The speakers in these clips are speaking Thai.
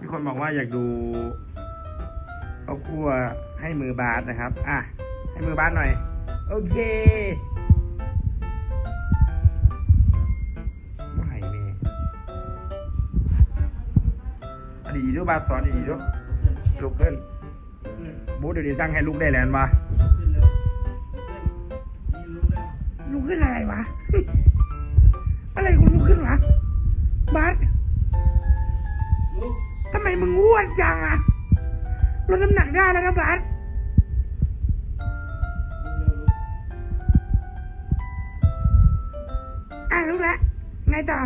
มีคนบอกว่าอยากดูครอบครัวให้มือบาสนะครับ อะ ให้มือบาสหน่อย โอเคไม่เมย์อดีๆด้วยบาสสอนดีๆด้วยลุกขึ้น บูธเดี๋ยวนี้สร้างให้ลุกได้แล้วมาลุกขึ้นอะไรวะ อะไรคุณลุกขึ้นวะบาส มมึงอ้วนจังอะลดน้ำหนักได้แล้วนะบาสอะรู้แล้ว ไงต่อ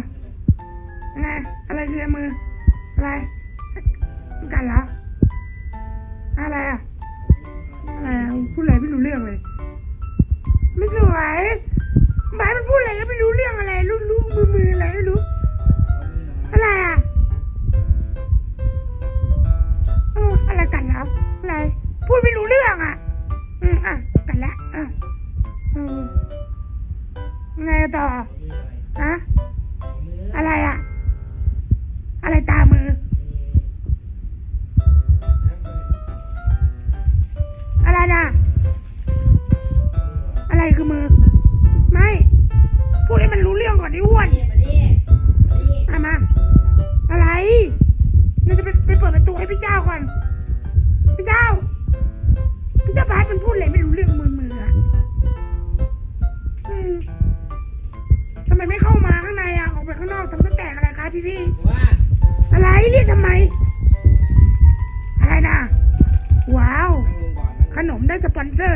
ไง อะไรคือมือ อะไรมึงกันเหรอ อะไรอะอะไรอะพูดอะไรไม่รู้เรื่องเลย ไม่สวยบาสมันพูดอะไรก็ไม่รู้เรื่องอะไร รู้รู้มือมืออะไรไม่รู้ อะไรอะ อะไรพูดไม่รู้เรื่องอะ อืมอะกันละอะเออไงต่อฮะอะไรอะ อะไรตามือ อะไรนะอะไรคือมือ ไม่ พูดให้มันรู้เรื่องก่อนดิอ้วน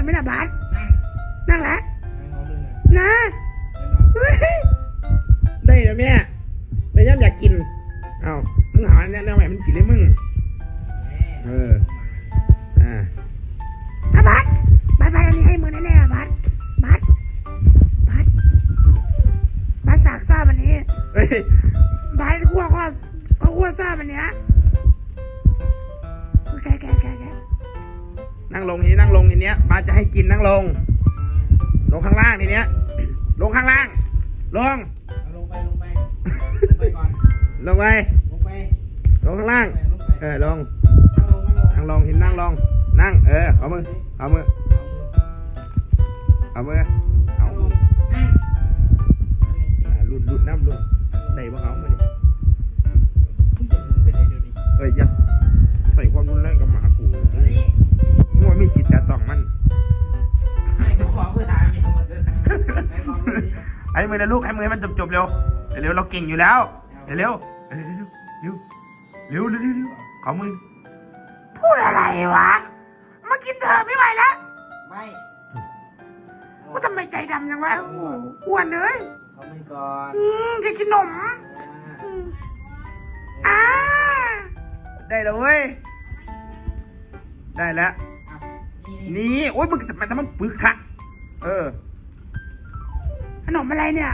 ปอนเซอร์ไหมล่ะบาสนั่งนั่งละนั่งลงเลยนะนะเฮ้ยได้แล้วแม่แต่ย่ำอยากกิน เอ้ามึงหาเนี่ยแนวใหม่มันกินเลยมึง เออ อ่าอะบาสบาสบาสอันนี้ให้มือแน่ๆอะบาสบาสบาสบาสสากซ่าวันนี้เฮ้ยบาสขั้วข้อก็ขั้วซ่าวันเนี้ยแกแกแกแก นั่งลงทีนี้นั่งลงทีเนี้ยบาสจะให้กินนั่งลง ลงข้างล่างทีเนี้ย ลงข้างล่าง ลงเอาลงไปลงไปลงไปก่อนลงไปลงไปลงข้างล่างลงไปเออลงนั่งลงนั่งลงนั่งลงทีนั่งลงนั่งเออเอามือเอามือเอามือเอาเอามือ ดิไอ้มือนะลูกให้มือให้มันจบจบๆเร็วเร็วๆเราเก่งอยู่แล้วเร็วเร็วเร็วเร็วเร็วเร็วเร็วขอมือพูดอะไรวะมากินเถอะไม่ไหวแล้วไม่ว่าทำไมใจดำจังวะโอ้โหอ้วนเลยขอมือก่อนอืมแกกินนมอ่าอืมอ่าได้แล้วเว้ยได้แล้วอะนี่นี่โอ้ยมึงจะมาทำมันปึกคักเออ ขนมอะไรเนี่ย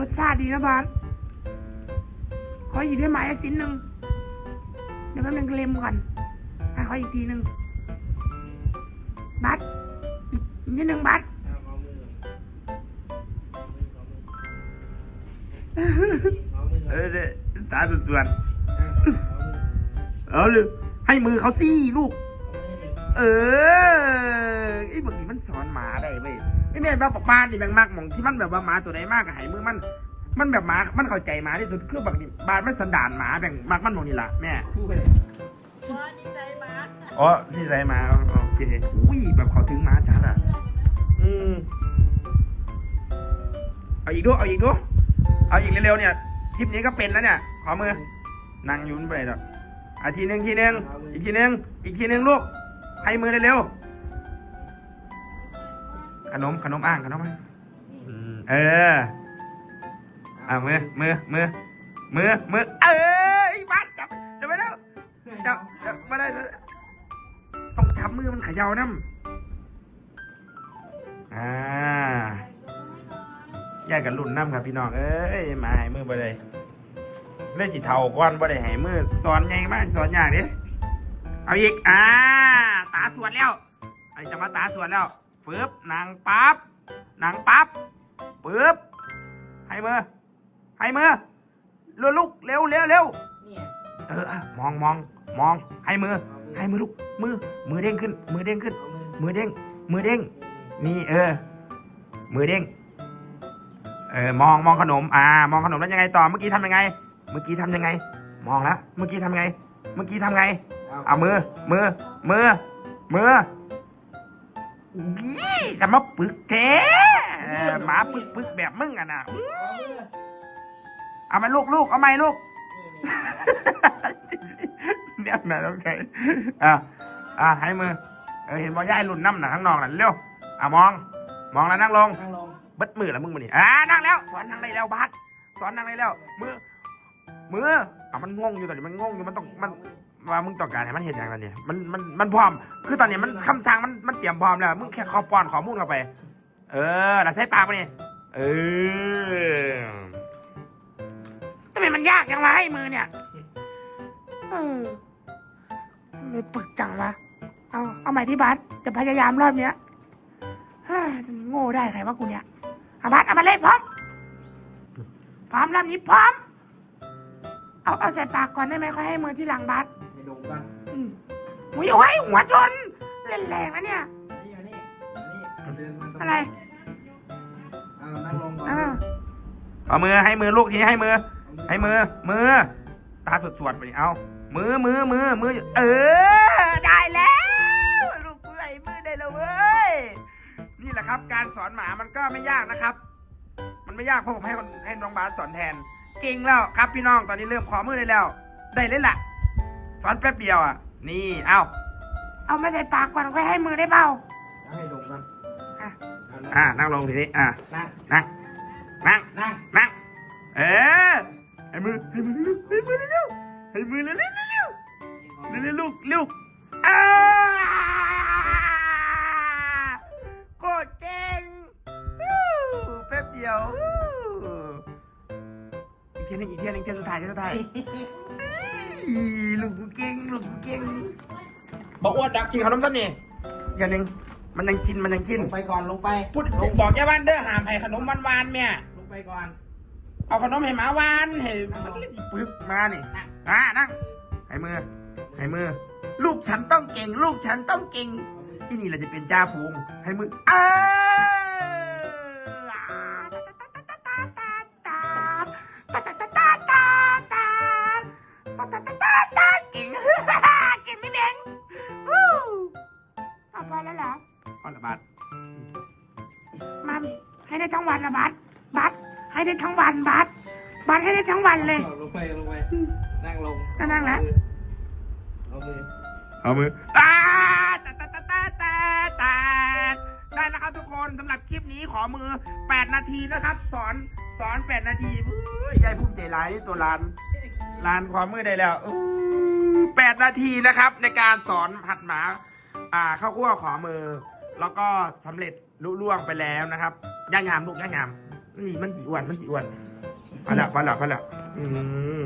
รสชาติดีนะบาสขออีกได้ไหมอะชิ้นหนึ่งเดี๋ยวแป๊บนึงเล็มก่อนอะขออีกทีหนึ่งบัสอีกนิดหนึ่งบัสเออเดตาสุดส่วนเอาเลยให้มือเขาสิลูก เออไอ้บางทีมันสอนหมาได้เว้ยไม่แม่นแบบบอกบ้านนี่แบงมากมองที่มันแบบว่าหมาตัวไหนมากกับไหมือมัน มันแบบหมา มันเข้าใจหมาที่สุดคือบางทีบ้านมันสันดานหมาแบ่งมากมันมองนี่ละแม่คู่ไปเลยอ๋อนี่ไรหมาอ๋อโอเคอุ้ยแบบเขาถึงหมาจัดอะอืมเอาอีกด้วยเอาอีกด้วยเอาอีกเร็วๆเนี่ยคลิปนี้ก็เป็นแล้วเนี่ยขอมือนั่งยุ่นไปหรอกอะทีหนึ่งทีหนึ่งอีกทีหนึ่งอีกทีหนึ่งลูก ให้มือเร็วๆขนมขนมอ่างขนมอ่างอืมเอออะมือมือมือมือมือเอ้ยบ้านจับจับไปแล้วจับจับมาได้มาได้ต้องจับมือมันเขย่าน้ำอ่าแยกกันรุ่นน้ำครับพี่น้องเอ้ยมาให้มือไปเลยเล่นสิเท่าก้อนบ่ได้ให้มือสอนใหญ่มากสอนยากดิเอาอีกอ่า ตาสวนแล้วไอ้จะมาตาสวนแล้วฟืบนางปั๊บนางปั๊บปึ๊บให้มือให้มือเร็วลูกเร็วเร็วเร็วเนี่ยเอออะมองมองมองให้มือ ให้มือลูกมือ มือเด้งขึ้น มือเด้งขึ้นเอามือมือเด้ง มือเด้ง นี่เออ มือเด้ง เออ มองมองขนม อ่า มองขนมแล้วยังไงต่อ เมื่อกี้ทำยังไง เมื่อกี้ทำยังไง มองแล้ว เมื่อกี้ทำไง เมื่อกี้ทำไง เอามือ มือ มือ มือยี่สมปึกแท้เออหมาปึกปึกแบบมึงอะนะเอามือเอามาลูกลูกเอาไหมลูกนี่นี่เนี่ยนะต้องใช้อะอะให้มือเออเห็นบอย่ายรุ่นน้ำหนักข้างนอกน่ะเร็วอะมอง มองแล้วนั่งลง นั่งลงเบิดมือแล้วมึงมาดิอ่านั่งแล้ว สอนนั่งได้แล้วบาสสอนนั่งได้แล้ว มือ มืออะมันงงอยู่ตอนนี้มันงงอยู่มันต้องมัน ว่ามึงต้องการให้มันเห็นอย่างไรเนี่ยมันมันมันพร้อม คือตอนนี้มันคำสั่งมันมันเตรียมพร้อมแล้ว มึงแค่ขอป้อนข้อมูลเข้าไป เออแล้วใส่ปากไปนี่เออทำไมมันยากจังวะให้มือเนี่ยเออทำไม่ปึกจังวะเอาเอาใหม่ที่บัสจะพยายามรอบเนี้ยฮ่าจะโง่ได้ใครวะกูเนี่ยเอาบัสเอามาเล่นพร้อมพร้อมรอบนี้พร้อมเอาเอาใส่ปากก่อนได้ไหมค่อยให้มือที่หลังบัสให้ ดมก่อนอืมอุ้ยโอ้ยหัวชนเล่นแรงนะเนี่ยนี่มานี่มานี่เดินมาตงอะไรเอานั่งลงก่อนอ่าเอามือให้มือลูกทีนี้ให้มือ ให้มือ มือ ตาสวดๆไปดิเอา มือมือมือมือ เออ ได้แล้วลูกกูใส่มือได้แล้วเว้ย นี่แหละครับ การสอนหมามันก็ไม่ยากนะครับ มันไม่ยากเพราะผมให้คนให้น้องบาสสอนแทน เก่งแล้วครับพี่น้องตอนนี้เริ่มขอมือได้แล้ว ได้เลยล่ะ สอนแป๊บเดียวอะ นี่เอาเอามาใส่ปากก่อนค่อยให้มือได้เปล่าเอาให้ดมก่อนอะเอานั่งอ่านั่งลงทีนี้อ่านั่งนั่งนั่งนั่งนั่งเออให้มือให้มือเร็วให้มือเร็วให้มือเร็วเร็วเร็วเร็วเร็วเร็วลูกลูกอ้าโคตรเก่งฮู้แป๊บเดียวฮู้อีกเทียหนึงอีกเทียหนึงเทียสุดท้ายเทียสุดท้ายอี ลูกกูเก่งลูกกูเก่งบอกอ้วนดักกินขนมต้นนี่อย่างหนึ่งมันยังกินมันยังกินลงไปก่อนลงไปพูดลงบอกแค่บ้านเด้อหามให้ขนมหวานๆเนี่ยลงไปก่อน เอาขนมให้หมาหวานให้มันเลยสิปึกมานี่อ่านั่งให้มือให้มือ ลูกฉันต้องเก่ง ลูกฉันต้องเก่งที่นี่เราจะเป็นจ้าฟูงให้มือเอเงวันละบาทบาทให้ได้ทั้งวันบาทบาทให้ได้ทั้งวันเลย ลงไปลงไปนั่งลงนั่งแล้ว เอามือเอามือตาตาตาตาตาตาตาได้แล้วครับทุกคนสำหรับคลิปนี้ขอมือ 8 นาทีนะครับ สอนสอน 8 นาทีอุ้ยยายภูมิใจร้ายนี่ตัวลานลานความมือได้แล้วอู้8นาทีนะครับ ในการสอนหัดหมา อ่าเข้าคั่วขอมือ แล้วก็สำเร็จลุล่วงไปแล้วนะครับ ย่างงามลูกย่างงามนี่มันจีอ้วนมันจีอ้วนพอละพอละพอละอืม